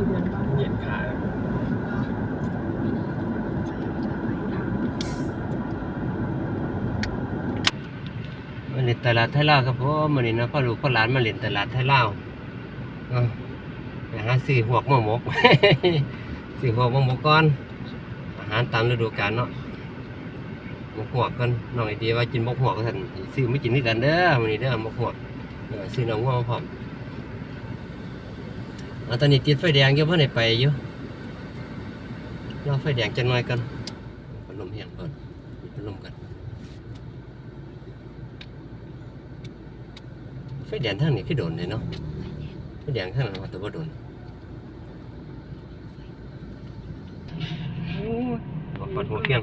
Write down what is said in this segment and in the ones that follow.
มันเล่นตลาดไทยลาวครับผมมันเล่นนะพ่อลูกพ่อหลานมาเล่นตลาดไทยลาวอาหารสี่หัวหม้ะมกสี่หัวหมะมกก้อน อาหารตามฤดูกาลเนาะหมกหัวกันน้องไอเดียว่ากินมกหัวกันสี่ไม่กินนี่กันเด้อมันล่นเด้อมกหัวซื้อน้องหวมาพร้อม อาตอนนี้ติดไฟแดงอยู่เพิ่นให้ไปอยู่รอไฟแดงจังหน่อยกันพัดลมเฮียงเพิ่นพัดลมกันไฟแดงทางนี้คือโดนเลยเนาะไฟแดงทางนั้นว่าแต่ว่าโดนมาปัดหัวเพียง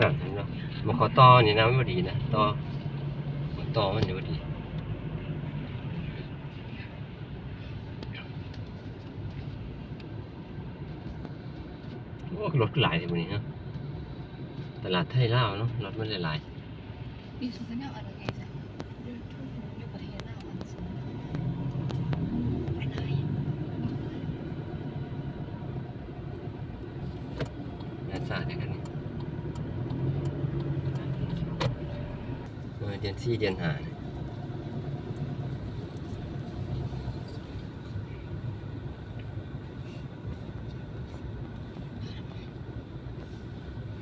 อะเห็นเนาะมาขอต่อนี่นะมันบ่ดีนะต่อต่อมันอยู่บ่ดีโอ้ รถหลายเลยมื้อนี้เนาะตลาดไทยลาวเนาะรถมันหลายมีสุขภาพอะไรไงจ๊ะเรื่องทุกข์อยู่ประเทศลาวอันสูงไปไหนๆงานสาดอย่างนี้เออเดือนสี่เดือนห้าเนี่ย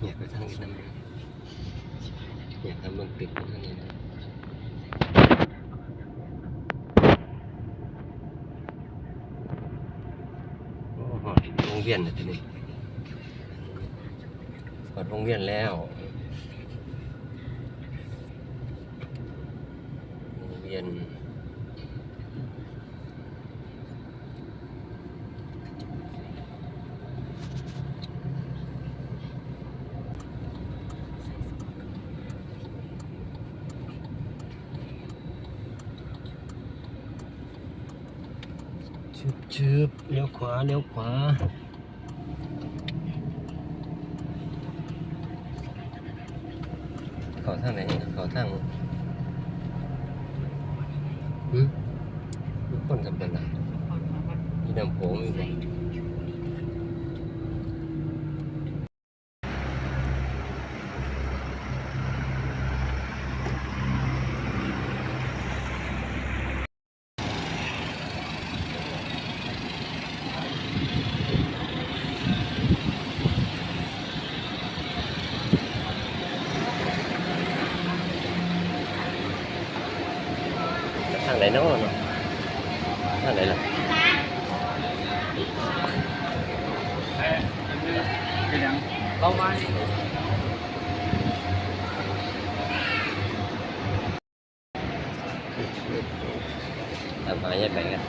อยาก ไปทางนี้น้ำเลยอยากทำเมืองติดไปทางนี้นะโอ้หอดวงเวียนเลยทีนี้หอดวงเวียนแล้ววงเวียน ชึบชึบเลี้ยวขวาเลี้ยวขวาเขาทางไหนเขาทางหืมคนทำเป็นไรมีน้ำโขงอยู่บ่ทางไหนเนาะเนาะ ทางไหนล่ะเรามาตามหาแยกไปกัน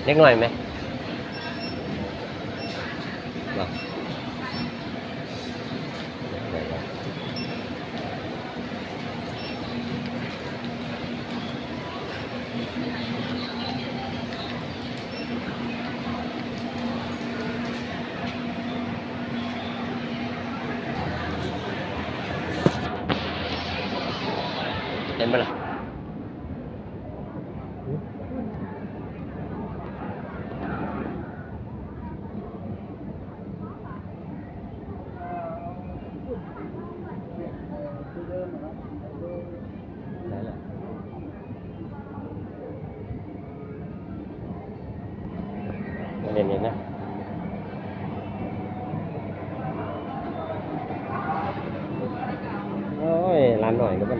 เขาเนี่ยอ๋อเล็กน้อยข้างในล่ะเล็กน้อยไหมบ่เห็นไหมล่ะ ไหนล่ะมาเรียนเองนะโอ้ยร้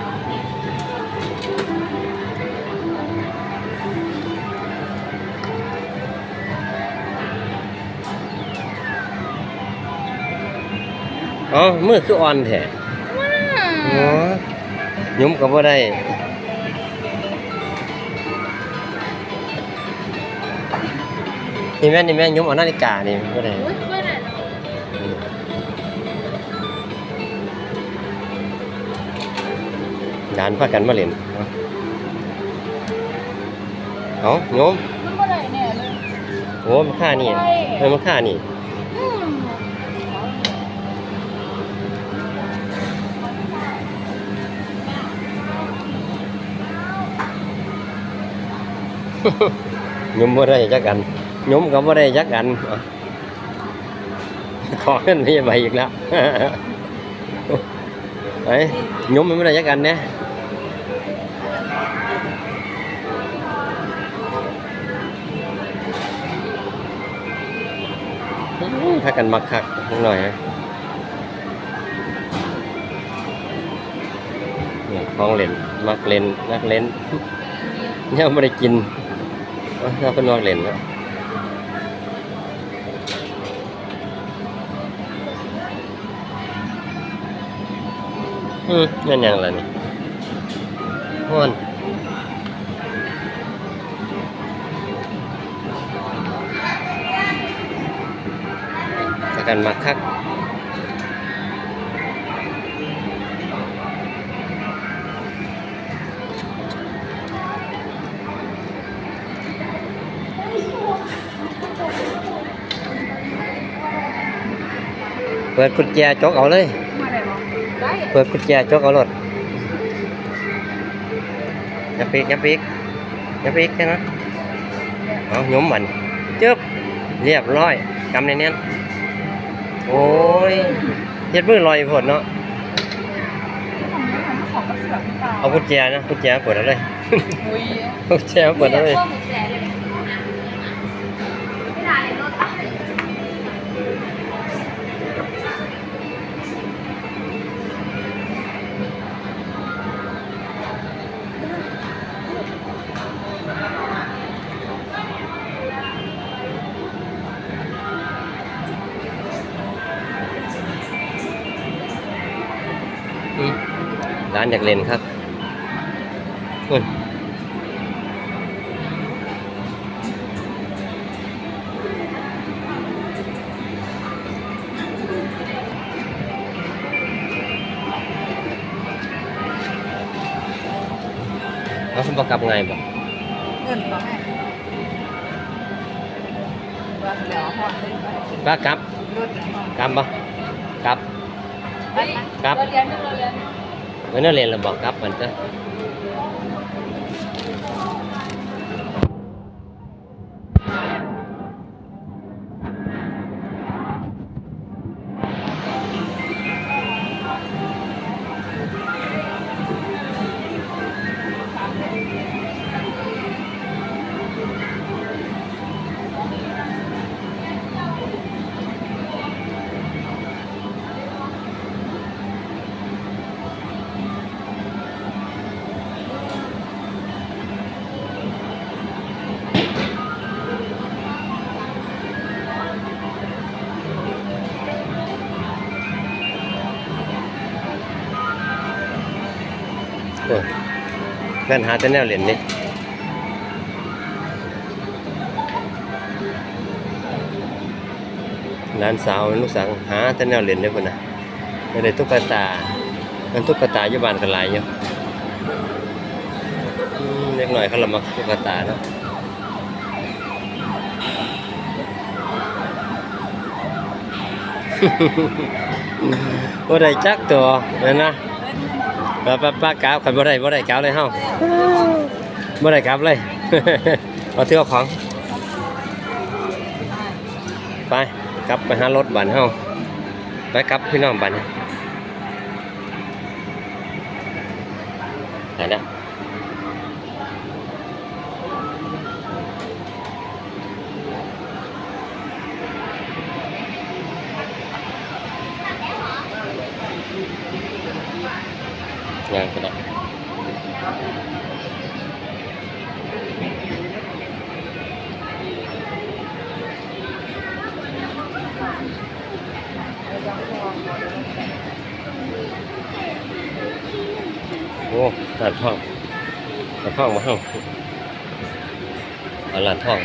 อ๋อมือคืออ่อนแท้โอยุ่มกับว่าได้นี่แม่นี่แม่ยุ่มเอานาฬิกานี่บ่ได้ดานพากันมาเล่นเอาโยุ่ไโอ้มันค่านี่เออมันค่านี่ ยมบ่ได้จักกันยมก็บ่ได้จักกันเอาขอเงินไม่ใบอีกแล้วไอ้ยยมมั เนี่ยถ้ากันอนเล่นมักเลนแล้วอืมนั่นยังล่ะนี่ฮอนถ้ากันมักคัก เปิดกุญแจจกเอาเลยมาได้บ่ได้เปิดกุญแจจกเอารถอย่าปีกอย่าปีกอย่าปีกแค่นั้นเอาหยมมันจึ๊บเรียบร้อยกำในเนี้ยโอ้ยเฮ็ดมือลอยโพดเนาะของกระเสือกหรือเปล่าเอากุญแจนะกุญแจเปิดเอาเลยอุ้ยกุญแจเปิดเอาเลย ร้านอยากเล่นครับนู่นเอาคุณบอกกลับไงบอกเงินบ่แม่ว่าเดี๋ยวหอดเลยไป ป้ากลับรถเดี๋ยวหอดกลับบ่กลับไปไหม ครับเราเรียนเราเรียนไม่น่าเล่นหรอกบอกกลับมันจะ เพื่อนหาแต่แนวเล่นนี่ร้านสาวลูกสาวหาแต่แนวเล่นเนี่ยคนนะไม่ได้ตุ๊กตาอันตุ๊กตายบานกันหลายอยู่อืมเล็กหน่อยเขาละมักตุ๊กตาเนาะบ่ได้จักตัวนั่นนะ ป้าป้าป้ากราบขันบ่ได้บ่ได้กราบเลยเฮาบ่ได้กราบเลย เอาเทื่อของ ไปกลับไปหารถบันเฮาไปกลับพี่น้องบันไหนนะ ยางก็ได้โอ้หลานทองหลานทองมาเข้องลานทอง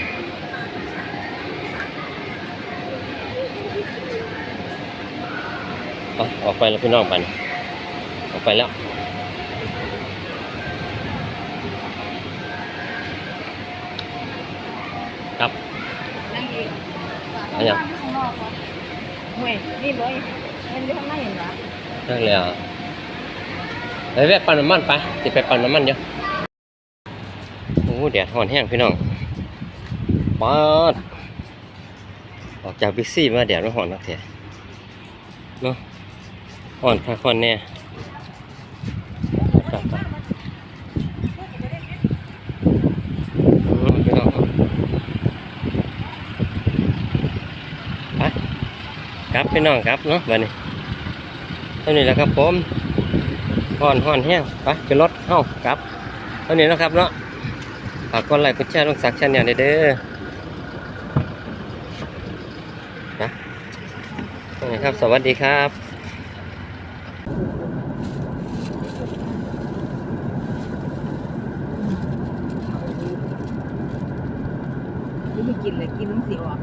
ออกไปแล้วพี่น้องไปออกไปแล้ว อันยังข้างนอกเหรอเฮ้ยนี่เลยมันอยู่ข้างในเห็นเหรอเลิกแล้วไปแวะปั่นน้ำมันไปสิไปปั่นน้ำมันเดี๋ยวโอ้แดดร้อนแห้งพี่น้องป๊าดออกจากบิ๊กซี่มาแดดไม่ร้อนนักเถอะเนาะร้อนค่ะร้อนแน่ครับไปอืมพี่น้องไป ครับพี่น้องครับเนาะบัดนี้เท่านี้แหละครับผมห่อนห่อนแห้งไปขึ้นรถเฮ้ากลับเท่านี้นะครับเนาะฝากกดไลค์กดแชร์ลงสักชันอย่างเด้อนะนี่ครับ สวัสดีครับไม่กินเลยกินน้ำสีออก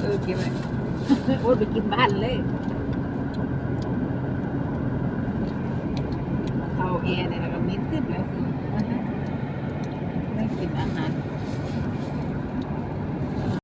เออกินเลย โอ้ยไปกินบ้านเลย